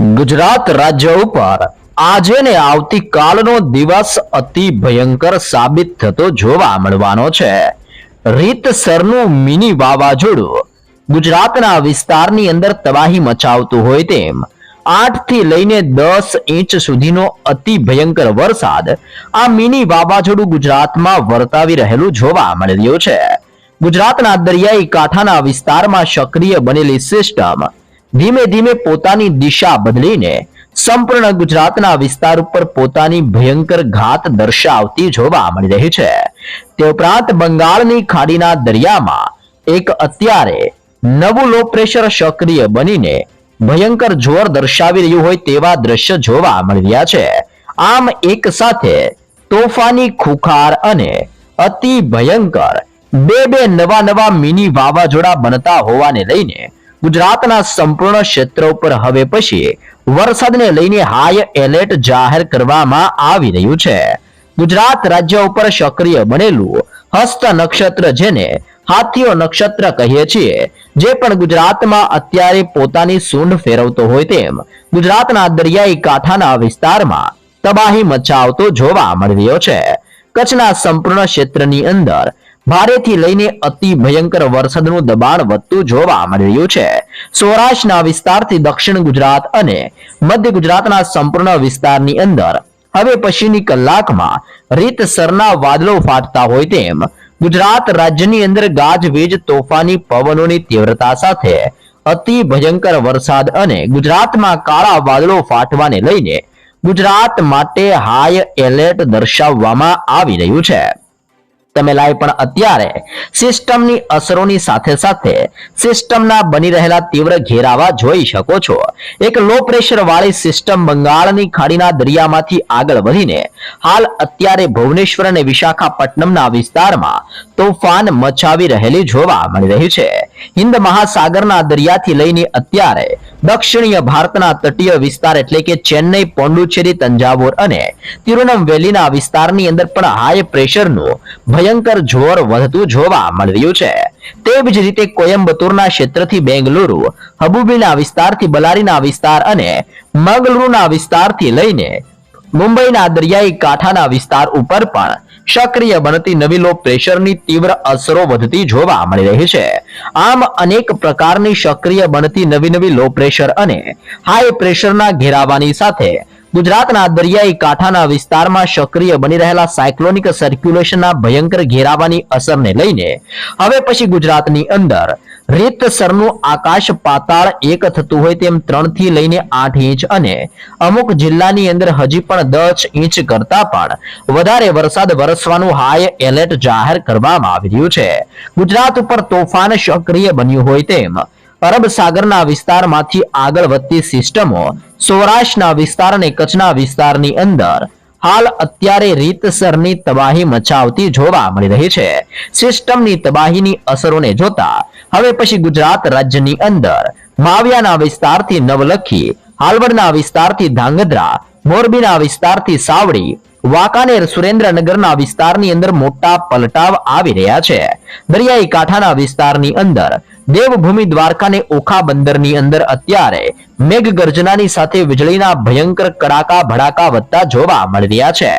ગુજરાત રાજ્ય ઉપર આજે ને આવતીકાલનો દિવસ અતિ ભયંકર સાબિત થતો જોવા મળવાનો છે. રીતસરનું મિની વાવાઝોડું ગુજરાતના વિસ્તારની અંદર તબાહી મચાવતું હોય તેમ આઠથી લઈને દસ ઇંચ સુધીનો અતિ ભયંકર વરસાદ આ મિની વાવાઝોડું ગુજરાતમાં વર્તાવી રહેલું જોવા મળી રહ્યું છે. ગુજરાતના દરિયાઈ કાંઠાના વિસ્તારમાં સક્રિય બનેલી સિસ્ટમ ધીમે ધીમે પોતાની દિશા બદલીને સંપૂર્ણ ગુજરાતના વિસ્તાર ઉપર પોતાની ભયંકર ઘાત દર્શાવતી જોવા મળી રહી છે. તે ઉપરાંત બંગાળની ખાડીના દરિયામાં એક અત્યારે નવું લો પ્રેશર સક્રિય બનીને ભયંકર જોર દર્શાવી રહ્યું હોય તેવા દ્રશ્ય જોવા મળી રહ્યા છે. આમ એક સાથે તોફાની ખુખાર અને અતિ ભયંકર બે બે નવા નવા મિની વાવાઝોડા બનતા હોવાને લઈને ગુજરાતના સંપૂર્ણ ક્ષેત્ર ઉપર હવે પછી વરસાદને લઈને હાઈ એલર્ટ જાહેર કરવામાં આવી રહ્યું છે. ગુજરાત રાજ્ય ઉપર સક્રિય બનેલું હસ્ત નક્ષત્ર જેને હાથીઓ નક્ષત્ર કહીએ છીએ, જે પણ ગુજરાતમાં અત્યારે પોતાની સૂંઢ ફેરવતો હોય તેમ ગુજરાતના દરિયાઈ કાંઠાના વિસ્તારમાં તબાહી મચાવતો જોવા મળી રહ્યો છે. કચ્છના સંપૂર્ણ ક્ષેત્રની અંદર ભારેથી લઈને અતિ ભયંકર વરસાદનું દબાણ વધતું જોવા મળી રહ્યું છે. સૌરાષ્ટ્રના વિસ્તારથી દક્ષિણ ગુજરાત અને મધ્ય ગુજરાતના સંપૂર્ણ વિસ્તારની અંદર હવે પછીની કલાકમાં રીતસરના વાદળો ફાટતા હોય તેમ ગુજરાત રાજ્યની અંદર ગાજવીજ તોફાની પવનોની તીવ્રતા સાથે અતિ ભયંકર વરસાદ અને ગુજરાતમાં કાળા વાદળો ફાટવાને લઈને ગુજરાત માટે હાઈ એલર્ટ દર્શાવવામાં આવી રહ્યું છે. તમે લાઈવ પણ અત્યારે સિસ્ટમની અસરોની સાથે સાથે સિસ્ટમના બની રહેલા તીવ્ર ઘેરાવા જોઈ શકો છો. એક લો પ્રેશર વાળી સિસ્ટમ બંગાળની ખાડીના દરિયામાંથી આગળ વધીને હાલ અત્યારે ભુવનેશ્વર અને વિશાખાપટ્ટનમના વિસ્તારમાં તોફાન મચાવી રહેલી જોવા મળી રહી છે. હિન્દ મહાસાગરના દરિયાથી લઈને અત્યારે દક્ષિણીય ભારતના તટીય વિસ્તાર એટલે કે ચેન્નઈ પોંડુચેરી તંજાવુર અને તિરુનમવેલીના વિસ્તારની અંદર પણ હાઈ પ્રેશરનું ભયંકર જોર વધતું જોવા મળી છે. તેવી જ રીતે કોયમ્બતુરના ક્ષેત્રથી બેંગલુરુ, હબુબીના વિસ્તારથી બલારીના વિસ્તાર અને મંગલુરુના વિસ્તારથી લઈને મુંબઈના દરિયાઈ કાંઠાના વિસ્તાર ઉપર પણ સક્રિય બનતી નવી લો પ્રેશરની તીવ્ર અસરો વધતી જોવા મળી રહી છે. આમ અનેક પ્રકારની સક્રિય બનતી નવી નવી લો પ્રેશર અને હાઈ પ્રેશરના ઘેરાવાની સાથે ગુજરાતના દરિયાઈ કાંઠાના વિસ્તારમાં સક્રિય બની રહેલા સાયક્લોનિક સર્ક્યુલેશનના ભયંકર ઘેરાવાની અસરને લઈને હવે પછી ગુજરાતની અંદર રીતસરનું આકાશ પાતાળ એક થતું હોય તેમ ત્રણથી લઈને આઠ ઇંચ અને અમુક જિલ્લાની અંદર હજી પણ દસ ઇંચ કરતા પણ વધારે વરસાદ વરસવાનું હાઈ એલર્ટ જાહેર કરવામાં આવી રહ્યું છે. ગુજરાત ઉપર તોફાન સક્રિય બન્યું હોય તેમ અરબ સાગરના વિસ્તારમાંથી આગળ વધતી સિસ્ટમો સૌરાષ્ટ્રના વિસ્તાર અને કચ્છના વિસ્તારની અંદર હાલ અત્યારે રીતસરની તબાહી મચાવતી જોવા મળી રહી છે. સિસ્ટમની તબાહીની અસરોને જોતા હવે પછી ગુજરાત રાજ્યની અંદર માવિયાના વિસ્તારથી નવલખી, હાલવડના વિસ્તારથી ધાંગધ્રા, મોરબીના વિસ્તારથી સાવડી, વાંકાનેર સુરેન્દ્રનગરના વિસ્તારની અંદર મોટા પલટાવ આવી રહ્યા છે. દરિયાઈ કાંઠાના વિસ્તારની અંદર દેવભૂમિ દ્વારકાને ઓખા બંદરની અંદર અત્યારે મેઘ ગર્જનાની સાથે વીજળીના ભયંકર કડાકા ભડાકા વધતા જોવા મળી રહ્યા છે.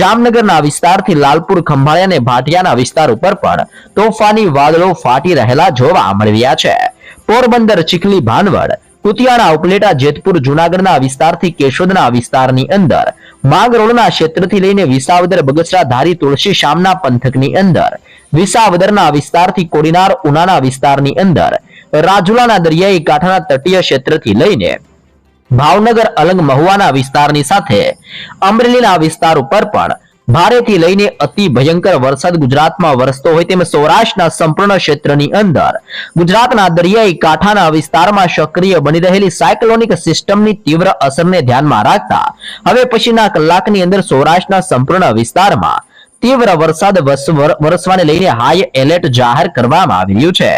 જામનગરના વિસ્તારથી લાલપુર, ખંભાળિયા અને ભાટિયાના વિસ્તાર ઉપર પણ તોફાની વાદળો ફાટી રહેલા જોવા મળી રહ્યા છે. પોરબંદર, ચીખલી, ભાનવડ, કુતિયાણા, ઉપલેટા, જેતપુર, જુનાગઢના વિસ્તારથી કેશોદના વિસ્તારની અંદર માંગરોળના ક્ષેત્રથી લઈને વિસાવદર, બગસરા, ધારી, તુલસી, શામના પંથકની અંદર. વિસાવદરના વિસ્તારથી કોડીનાર, ઉનાના વિસ્તારની અંદર. રાજુલાના દરિયાઈ કાંઠાના તટીય ક્ષેત્રથી લઈને ભાવનગર, અલંગ મહુવાના વિસ્તારની સાથે અમરેલીના વિસ્તાર ઉપર પણ ભારેથી લઈને અતિ ભયંકર વરસાદ ગુજરાતમાં વરસતો હોય તેમ સૌરાષ્ટ્રના સંપૂર્ણ ક્ષેત્રની અંદર. ગુજરાતના દરિયાઈ કાંઠાના વિસ્તારમાં સક્રિય બની રહેલી સાયક્લોનિક સિસ્ટમની તીવ્ર અસરને ધ્યાનમાં રાખતા હવે પછીના કલાકની અંદર સૌરાષ્ટ્રના સંપૂર્ણ વિસ્તારમાં તીવ્ર વરસાદ વરસવાને લઈને હાઈ એલર્ટ જાહેર કરવામાં આવી રહ્યું છે.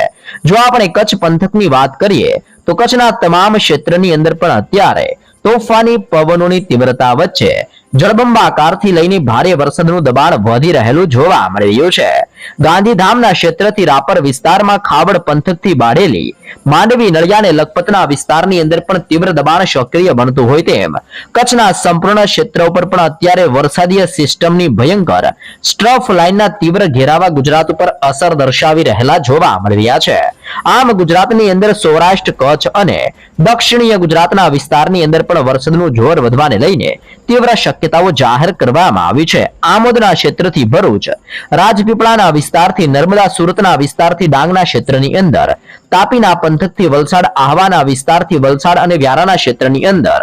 જો આપણે કચ્છ પંથકની વાત કરીએ, તો કચ્છના તમામ ક્ષેત્રની અંદર પણ અત્યારે તોફાની પવનોની તીવ્રતા વચ્ચે જળબંબાકારથી લઈને ભારે વરસાદનું દબાણ વધી રહેલું જોવા મળી રહ્યું છે. ગાંધીધામના ક્ષેત્રથી રાપર વિસ્તારમાં ખાવડ પંથકથી બાળેલી માંડવી નળિયા અને લખપતના વિસ્તારની અંદર પણ તીવ્ર દબાણ સક્રિય બનતું હોય તેમ, કચ્છના સંપૂર્ણ ક્ષેત્ર ઉપર પણ અત્યારે વરસાદીય સિસ્ટમની ભયંકર સ્ટ્રફ લાઇનના તીવ્ર ઘેરાવા ગુજરાત ઉપર અસર દર્શાવી રહેલા જોવા મળી રહ્યા છે. આમ ગુજરાતની અંદર સૌરાષ્ટ્ર, કચ્છ અને દક્ષિણીય ગુજરાતના વિસ્તારની અંદર પણ વરસાદનું જોર વધવાને લઈને તીવ્ર શક્યતાઓ જાહેર કરવામાં આવી છે. આમોદના ક્ષેત્રથી ભરૂચ, રાજપીપળાના વિસ્તારથી નર્મદા, સુરતના વિસ્તારથી ડાંગના ક્ષેત્રની અંદર, તાપીના પંથકથી વલસાડ, આહવાના વિસ્તારથી વલસાડ અને વ્યારાના ક્ષેત્રની અંદર.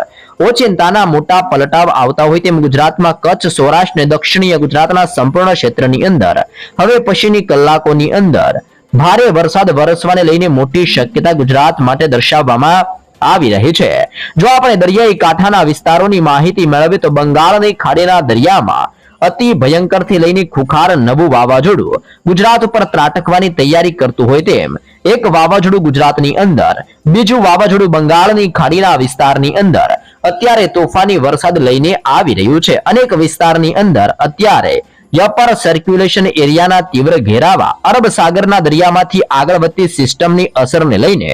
ઓચિંતાના મોટા પલટાવ આવતા હોય તેમ ગુજરાતમાં કચ્છ, સૌરાષ્ટ્ર અને દક્ષિણીય ગુજરાતના સંપૂર્ણ ક્ષેત્રની અંદર. હવે પછીની કલાકોની અંદર. ભારે વરસાદ વરસવાને લઈને મોટી શક્યતા ગુજરાત માટે દર્શાવવામાં આવી રહી છે. જો આપણે દરિયાઈ કાંઠાના વિસ્તારોની માહિતી મેળવીએ તો બંગાળની ખાડીના દરિયામાં અતિ ભયંકરથી લઈને ખુખાર નવું વાવાઝોડું ગુજરાત ઉપર ત્રાટકવાની તૈયારી કરતું હોય તેમ, એક વાવાઝોડું ગુજરાતની અંદર, બીજું વાવાઝોડું બંગાળની ખાડીના વિસ્તારની અંદર. અત્યારે તોફાની વરસાદ લઈને આવી રહ્યું છે. અનેક વિસ્તારની અંદર અત્યારે યપર સર્ક્યુલેશન એરિયાના તીવ્ર ઘેરાવા અરબ સાગરના દરિયામાંથી આગળ વધતી સિસ્ટમની અસરને લઈને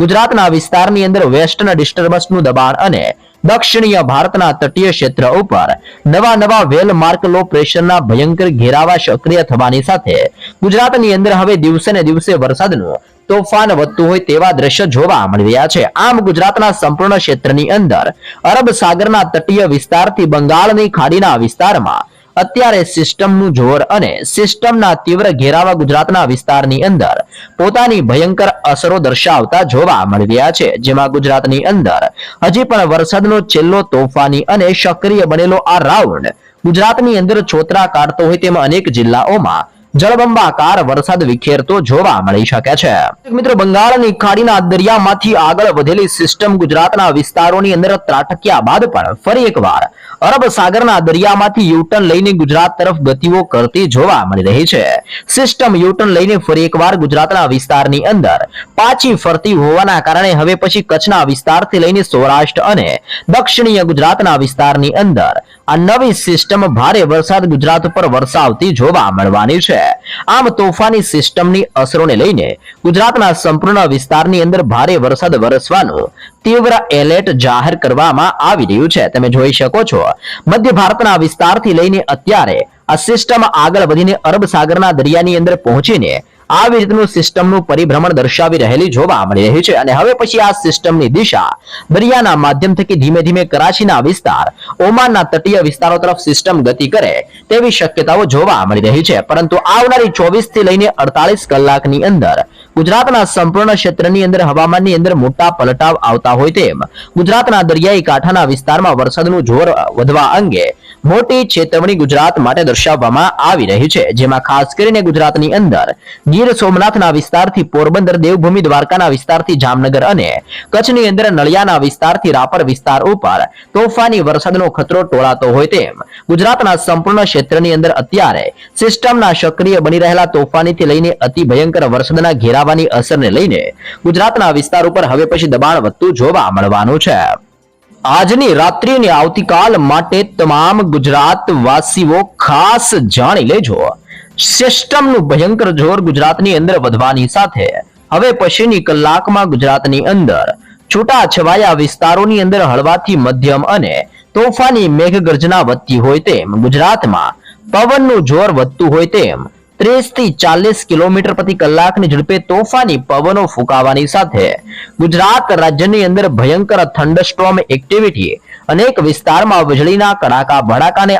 ગુજરાતના વિસ્તારની અંદર વેસ્ટર્ન ડિસ્ટર્બન્સનું દબાણ અને દક્ષિણીય ભારતના તટીય ક્ષેત્ર ઉપર નવા નવા વેલ માર્ક લો પ્રેશરના ભયંકર ઘેરાવા સક્રિય થવાની સાથે ગુજરાતની અંદર હવે દિવસે ને દિવસે વરસાદનું તોફાન વધતું હોય તેવા દ્રશ્ય જોવા મળી રહ્યા છે. આમ ગુજરાતના સંપૂર્ણ ક્ષેત્રની અંદર અરબ સાગરના તટીય વિસ્તારથી બંગાળની ખાડીના વિસ્તારમાં અત્યારે સિસ્ટમનું જોર અને સિસ્ટમના તીવ્ર ઘેરાવા ગુજરાતના વિસ્તારની અંદર પોતાની ભયંકર અસરો દર્શાવતા જોવા મળી રહ્યા છે. જેમાં ગુજરાતની અંદર હજી પણ વરસાદનો છેલ્લો તોફાની અને સક્રિય બનેલો આ રાઉન્ડ ગુજરાતની અંદર છોતરા કાઢતો હોય તેમ અનેક જિલ્લાઓમાં જળબંબાકાર વરસાદ વિખેરતો જોવા મળી શકે છે. મિત્રો, બંગાળની ખાડીના દરિયામાંથી આગળ વધેલી સિસ્ટમ ગુજરાતના વિસ્તારોની અંદર ત્રાટક્યા બાદ પણ ફરી એકવાર અરબ સાગરના દરિયામાંથી યુટર્ન લઈને ગુજરાત તરફ ગતિઓ કરતી જોવા મળી રહી છે. સિસ્ટમ યુટર્ન લઈને ફરી એકવાર ગુજરાતના વિસ્તારની અંદર પાછી ફરતી હોવાના કારણે હવે પછી કચ્છના વિસ્તારથી લઈને સૌરાષ્ટ્ર અને દક્ષિણીય ગુજરાતના વિસ્તારની અંદર આ નવી સિસ્ટમ ભારે વરસાદ ગુજરાત ઉપર વરસાવતી જોવા મળવાની છે. આમ તોફાની સિસ્ટમની અસરોને લઈને ગુજરાતના સંપૂર્ણ વિસ્તારની અંદર ભારે વરસાદ વરસવાનું તીવ્ર એલર્ટ જાહેર કરવામાં આવી રહ્યું છે. તમે જોઈ શકો છો, મધ્ય ભારતના વિસ્તારથી લઈને અત્યારે આ સિસ્ટમ આગળ વધીને અરબ સાગરના દરિયાની અંદર પહોંચીને આવી રીતનું સિસ્ટમનું પરિભ્રમણ દર્શાવી રહેલી જોવા મળી રહી છે અને હવે પછી આ સિસ્ટમની દિશા દરિયાના માધ્યમ થકી ધીમે ધીમે કરાચીના વિસ્તાર, ઓમાનના તટીય વિસ્તારો તરફ સિસ્ટમ ગતિ કરે તેવી શક્યતાઓ જોવા મળી રહી છે. પરંતુ આવનારી ચોવીસથી લઈને અડતાલીસ કલાકની અંદર ગુજરાતના સંપૂર્ણ ક્ષેત્રની અંદર હવામાનની અંદર મોટા પલટાવ આવતા હોય તેમ ગુજરાતના દરિયાઈ કાંઠાના વિસ્તારમાં વરસાદનું જોર વધવા અંગે મોટી ચેતવણી ગુજરાત માટે દર્શાવવામાં આવી રહી છે, જેમાં ખાસ કરીને ગુજરાતની અંદર ગીર સોમનાથના વિસ્તારથી પોરબંદર, દેવભૂમિ, દ્વારકાના વિસ્તારથી જામનગર અને કચ્છની અંદર નળિયાના વિસ્તારથી રાપર વિસ્તાર ઉપર તોફાની વરસાદનો ખતરો ટોળાતો હોય તેમ ગુજરાતના સંપૂર્ણ ક્ષેત્રની અંદર અત્યારે સિસ્ટમના સક્રિય બની રહેલા તોફાનીથી લઈને અતિ ભયંકર વરસાદના ઘેરાવાની અસરને લઈને ગુજરાતના વિસ્તાર ઉપર હવે પછી દબાણ વધતું જોવા મળવાનું છે. આજની રાત્રિ અને આવતીકાલ માટે તમામ ગુજરાત વાસીઓ ખાસ જાણી લેજો. સિસ્ટમનું ભયંકર જોર ગુજરાતની અંદર વધવાની સાથે. હવે પછીની કલાકમાં ગુજરાતની અંદર છૂટા છવાયા વિસ્તારોની અંદર હળવાથી મધ્યમ અને તોફાની મેઘગર્જના વધતી હોય તેમ ગુજરાતમાં પવનનું જોર વધતું હોય તેમ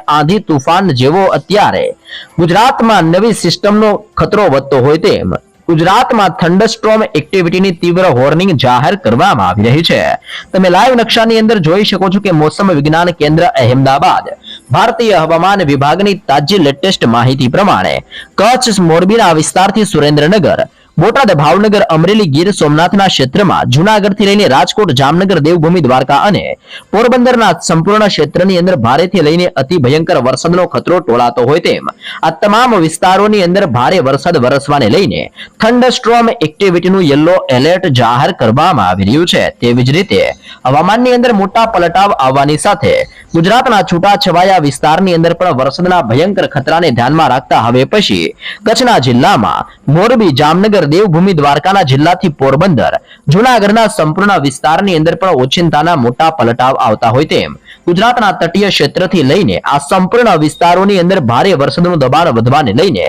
આંધી તુફાન જેવો અત્યારે ગુજરાતમાં નવી સિસ્ટમનો ખતરો વધતો હોય તેમ ગુજરાતમાં થંડસ્ટ્રોમ એક્ટિવિટીની તીવ્ર વોર્નિંગ જાહેર કરવામાં આવી રહી છે. તમે લાઈવ નકશાની અંદર જોઈ શકો છો કે મોસમ વિજ્ઞાન કેન્દ્ર અહેમદાબાદ ભારતીય હવામાન વિભાગની તાજી લેટેસ્ટ માહિતી પ્રમાણે કચ્છ મોરબીના વિસ્તારથી સુરેન્દ્રનગર બોટાદ ભાવનગર અમરેલી ગીર સોમનાથના ક્ષેત્રમાં જૂનાગઢથી લઈને રાજકોટ, જામનગર, દેવભૂમિ, દ્વારકા અને પોરબંદરના સંપૂર્ણ ક્ષેત્રની અંદર ભારેથી લઈને અતિ ભયંકર વરસાદનો ખતરો ટોળાતો હોય તેમ આ તમામ વિસ્તારોની અંદર ભારે વરસાદ વરસવાને લઈને થંડરસ્ટ્રોમ એક્ટિવિટીનું યલો એલર્ટ જાહેર કરવામાં આવી રહ્યું છે. તેવી જ રીતે હવામાનની અંદર મોટા પલટાવ આવવાની સાથે ગુજરાતના છૂટાછવાયા વિસ્તારની અંદર પણ વરસાદના ભયંકર ખતરાને ધ્યાનમાં રાખતા હવે પછી કચ્છના જિલ્લામાં મોરબી, જામનગર દેવભૂમિ દ્વારકાના જિલ્લાથી પોરબંદર. જૂનાગઢના સંપૂર્ણ વિસ્તારની અંદર પણ ઓચિંતાના મોટા પલટાવ આવતા હોય તેમ. ગુજરાતના તટીય ક્ષેત્રથી લઈને આ સંપૂર્ણ વિસ્તારોની અંદર ભારે વરસાદનું દબાણ વધવાને લઈને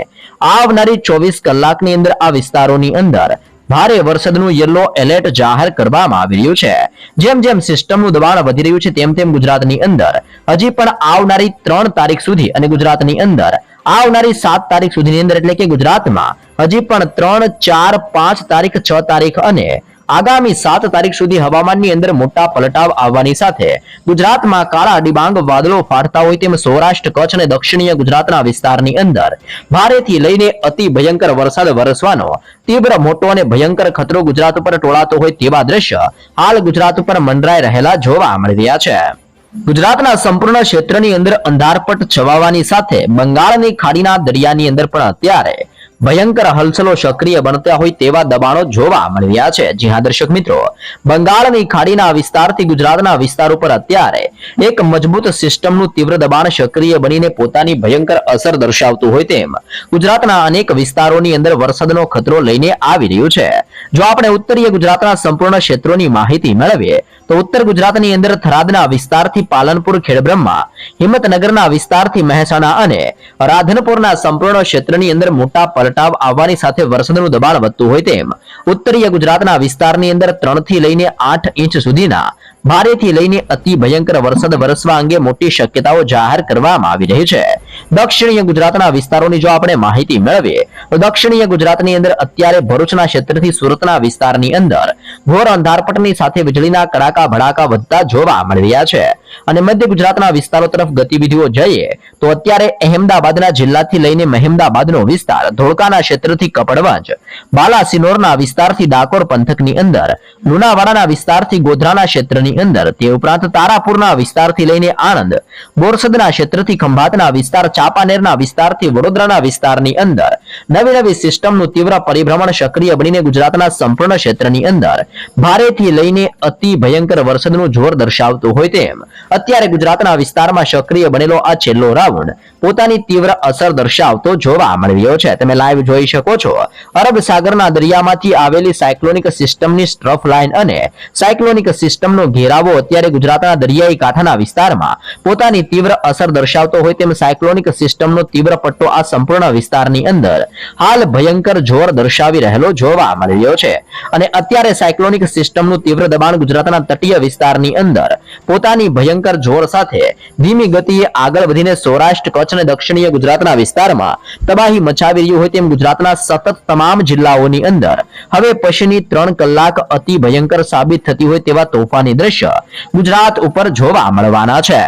આવનારી ચોવીસ કલાકની અંદર આ વિસ્તારોની અંદર ભારે વરસાદનું યલો એલર્ટ જાહેર કરવામાં આવી રહ્યું છે. જેમ જેમ સિસ્ટમનું દબાણ વધી રહ્યું છે, તેમ તેમ ગુજરાતની અંદર. હજી પણ આવનારી ત્રણ તારીખ સુધી અને ગુજરાતની અંદર આવનારી સાત તારીખ સુધીની અંદર એટલે કે ગુજરાતમાં હજી પણ ત્રણ, ચાર, પાંચ તારીખ, છ તારીખ અને આગામી સાત તારીખ સુધી હવામાનની અંદર મોટા પલટાવ આવવાની સાથે ગુજરાતમાં કાળા ડિબાંગ વાદળો ફાટતા હોય તેમ સૌરાષ્ટ્ર, કચ્છ અને દક્ષિણીય ગુજરાતના વિસ્તારની અંદર ભારેથી લઈને અતિ ભયંકર વરસાદ વરસવાનો તીવ્ર મોટો અને ભયંકર ખતરો ગુજરાત ઉપર ટોળાતો હોય તેવા દ્રશ્ય હાલ ગુજરાત ઉપર મંડરાઈ રહેલા જોવા મળી રહ્યા છે. ગુજરાતના સંપૂર્ણ ક્ષેત્રની અંદર અંધારપટ છવાવાની સાથે બંગાળની ખાડીના દરિયાની અંદર પણ અત્યારે ભયંકર હલચલો સક્રિય બનતા હોય તેવા દબાણો જોવા મળી છે. જી દર્શક મિત્રો, બંગાળની ખાડીના વિસ્તારથી ગુજરાતના વિસ્તાર ઉપર અત્યારે એક મજબૂત સિસ્ટમનું તીવ્ર દબાણ સક્રિય બનીને પોતાની ભયંકર અસર દર્શાવતું હોય તેમ ગુજરાતના અનેક વિસ્તારોની અંદર વરસાદનો ખતરો લઈને આવી રહ્યું છે. જો આપણે ઉત્તરીય ગુજરાતના સંપૂર્ણ ક્ષેત્રોની માહિતી મેળવીએ, તો ઉત્તર ગુજરાતની અંદર થરાદના વિસ્તારથી પાલનપુર, ખેડબ્રહ્મા, હિંમતનગરના વિસ્તારથી મહેસાણા અને રાધનપુરના સંપૂર્ણ ક્ષેત્રની અંદર મોટા પલટાવ આવવાની સાથે વરસાદનું દબાણ વધતું હોય તેમ. ઉત્તરીય ગુજરાતના વિસ્તારની અંદર ત્રણથી લઈને આઠ ઇંચ સુધીના ભારેથી લઈને અતિ ભયંકર વરસાદ વરસવા અંગે મોટી શક્યતાઓ જાહેર કરવામાં આવી રહી છે. દક્ષિણીય ગુજરાતના વિસ્તારોની જો આપણે માહિતી મેળવીએ, તો દક્ષિણીય ગુજરાતની અંદર અત્યારે ભરૂચના ક્ષેત્રથી સુરતના વિસ્તારની અંદર ઘોર અંધારપટની સાથે વીજળીના કડાકા ભડાકા વધતા જોવા મળી રહ્યા છે. અને મધ્ય ગુજરાતના વિસ્તારો તરફ ગતિવિધિઓ જઈએ, તો અત્યારે અહેમદાબાદના જિલ્લાથી લઈને મહેમદાબાદનો વિસ્તાર, ધોળકાના ક્ષેત્રથી કપડવંજ, બાલાસિનોરના વિસ્તારથી ડાકોર પંથકની અંદર, લુણાવાડાના વિસ્તારથી ગોધરાના ક્ષેત્રની અંદર તે ઉપરાંત તારાપુરના વિસ્તારથી લઈને આણંદ, બોરસદના ક્ષેત્રથી ખંભાતના વિસ્તાર, ચાપાનેરના વિસ્તારથી વડોદરાના વિસ્તારની અંદર નવી નવી સિસ્ટમનું તીવ્ર પરિભ્રમણ સક્રિય બનીને ગુજરાતના સંપૂર્ણ ક્ષેત્રની અંદર ભારેથી લઈને અતિ ભયંકર વરસાદનું જોર દર્શાવતું હોય તેમ, અત્યારે ગુજરાતના વિસ્તારમાં સક્રિય બનેલો આ છેલ્લો રાઉન્ડ પોતાની તીવ્ર અસર દર્શાવતો જોવા મળ્યો છે. તમે લાઈવ જોઈ શકો છો. અરબ સાગરના દરિયામાંથી આવેલી સાયક્લોનિક સિસ્ટમની સ્ટ્રફ લાઇન અને સાયક્લોનિક સિસ્ટમનો ઘેરાવો અત્યારે ગુજરાતના દરિયાઈ કાંઠાના વિસ્તારમાં પોતાની તીવ્ર અસર દર્શાવતો હોય તેમ સાયક્લોનિક સિસ્ટમનો તીવ્ર પટ્ટો આ સંપૂર્ણ વિસ્તારની હાલ ભયંકર જોર દર્શાવી રહેલો જોવા મળી રહ્યો છે. અને અત્યારે સાયક્લોનિક સિસ્ટમનું તીવ્ર દબાણ ગુજરાતના તટીય વિસ્તારની અંદર. પોતાની ભયંકર જોર સાથે ધીમી ગતિએ આગળ વધીને સૌરાષ્ટ્ર, કચ્છ અને દક્ષિણીય ગુજરાતના વિસ્તારમાં તબાહી મચાવી રહ્યું હોય તેમ ગુજરાતના સતત તમામ જિલ્લાઓની અંદર. હવે પછીની ત્રણ કલાક અતિ ભયંકર સાબિત થતી હોય તેવા તોફાની દ્રશ્ય ગુજરાત ઉપર જોવા મળવાના છે.